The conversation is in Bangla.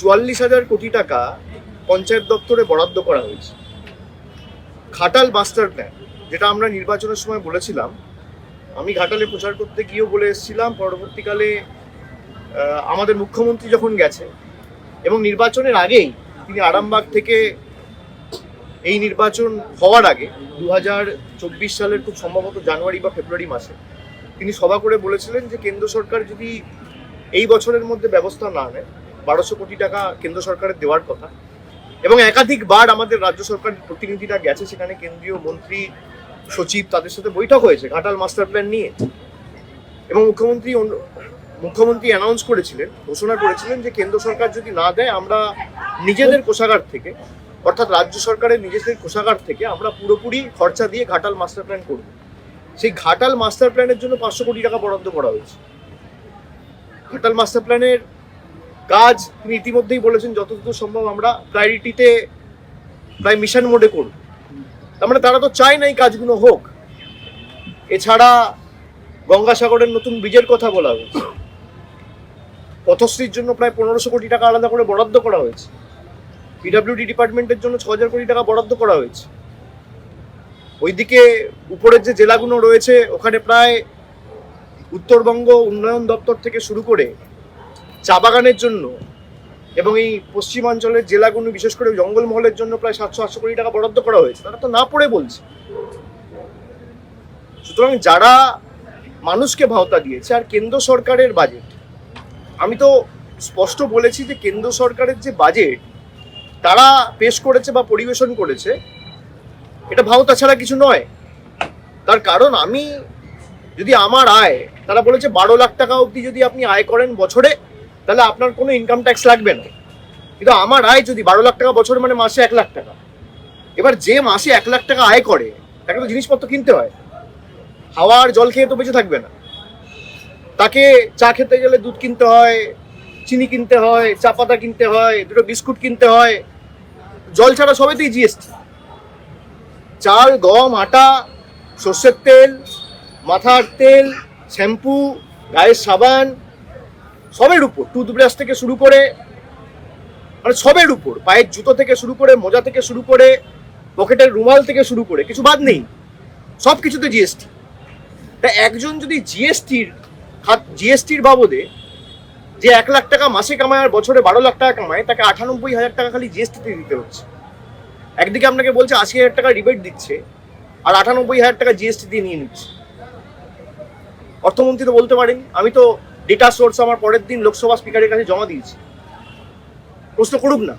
চুয়াল্লিশ হাজার কোটি টাকা পঞ্চায়েত দপ্তরে বরাদ্দ করা হয়েছে। ঘাটাল মাস্টার প্ল্যান যেটা আমরা নির্বাচনের সময় বলেছিলাম, আমি ঘাটালে প্রচার করতে গিয়েও বলে এসেছিলাম, পরবর্তীকালে আমাদের মুখ্যমন্ত্রী যখন গেছে, এবং নির্বাচনের আগেই তিনি আরামবাগ থেকে এই নির্বাচন হওয়ার আগে দু সালের খুব সম্ভবত জানুয়ারি বা ফেব্রুয়ারি মাসে, তিনি সভা করে বলেছিলেন যে কেন্দ্র সরকার যদি এই বছরের মধ্যে ব্যবস্থা না নেয় বারোশো কোটি টাকা কেন্দ্র সরকারের দেওয়ার কথা। এবং একাধিকবার আমাদের রাজ্য সরকারের প্রতিনিধিরা গেছে, সেখানে কেন্দ্রীয় মন্ত্রী, সচিব তাদের সাথে বৈঠক হয়েছে, ঘাটাল মাস্টার প্ল্যান নিয়ে। এবং মুখ্যমন্ত্রী মুখ্যমন্ত্রী অ্যানাউন্স করেছিলেন, ঘোষণা করেছিলেন যে কেন্দ্র সরকার যদি না দেয়, আমরা নিজেদের কোষাগার থেকে, অর্থাৎ রাজ্য সরকারের নিজেদের কোষাগার থেকে আমরা পুরোপুরি খরচা দিয়ে ঘাটাল মাস্টার প্ল্যান করব। সেই ঘাটাল মাস্টার প্ল্যানের জন্য পাঁচশো কোটি টাকা বরাদ্দ করা হয়েছে। ঘাটাল মাস্টার প্ল্যানের কাজ তিনি ইতিমধ্যেই বলেছেন, যতদূর সম্ভব আমরা প্রায়োরিটিতে প্রায় মিশন মোডে করব। তার মানে তারা তো চায় না এই কাজগুলো হোক। এছাড়া গঙ্গাসাগরের নতুন ব্রিজের কথা বলা হয়েছে। পথশ্রীর জন্য প্রায় পনেরোশো কোটি টাকা আলাদা করে বরাদ্দ করা হয়েছে। পিডাব্লিউডি ডিপার্টমেন্টের জন্য ছ হাজার কোটি টাকা বরাদ্দ করা হয়েছে। ওইদিকে উপরের যে জেলাগুলো রয়েছে, ওখানে প্রায় উত্তরবঙ্গ উন্নয়ন দপ্তর থেকে শুরু করে চা বাগানের জন্য এবং এই পশ্চিমাঞ্চলের জেলাগুলো, বিশেষ করে জঙ্গলমহলের জন্য প্রায় সাতশো, আটশো কোটি টাকা বরাদ্দ করা হয়েছে। তারা তো না পড়ে বলছে। সুতরাং যারা মানুষকে ভাওতা দিয়েছে আর কেন্দ্র সরকারের বাজেট আমি তো স্পষ্ট বলেছি যে কেন্দ্র সরকারের যে বাজেট তারা পেশ করেছে বা পরিবেশন করেছে, এটা ভাওতা ছাড়া কিছু নয়। তার কারণ আমি, যদি আমার আয়, তারা বলেছে বারো লাখ টাকা অবধি যদি আপনি আয় করেন বছরে তাহলে আপনার কোনো ইনকাম ট্যাক্স লাগবে না। কিন্তু আমার আয় যদি বারো লাখ টাকা বছরে মানে মাসে এক লাখ টাকা। এবার যে মাসে এক লাখ টাকা আয় করে, তাকে তো জিনিসপত্র কিনতে হয়। খাওয়ার জল খেয়ে তো বেঁচে থাকবে না। তাকে চা খেতে গেলে দুধ কিনতে হয়, চিনি কিনতে হয়, চা পাতা কিনতে হয়, দুটো বিস্কুট কিনতে হয়। জল ছাড়া সবেতেই জিএসটি চাল, গম, আটা, সর্ষের তেল, মাথার তেল, শ্যাম্পু, গায়ের সাবান সবের উপর টুথব্রাশ থেকে শুরু করে মানে সবের উপর, পায়ের জুতো থেকে শুরু করে, মোজা থেকে শুরু করে, পকেটের রুমাল থেকে শুরু করে, কিছু বাদ নেই। সব কিছুতে জিএসটি তা একজন যদি জিএসটির খাত জিএসটির বাবদে যে এক লাখ টাকা মাসে কামায় আর বছরে বারো লাখ টাকা কামায়, তাকে আটানব্বই হাজার টাকা খালি জিএসটিতে দিতে হচ্ছে। একদিকে আপনাকে বলছে আশি হাজার টাকা রিবেট দিচ্ছে, আর আটানব্বই হাজার টাকা জিএসটি দিয়ে নিয়ে নিচ্ছে। অর্থমন্ত্রী তো বলতে পারেন, আমি তো ডেটা সোর্স আমার পরের দিন লোকসভা স্পিকারের কাছে জমা দিয়েছি। প্রশ্ন করুক না।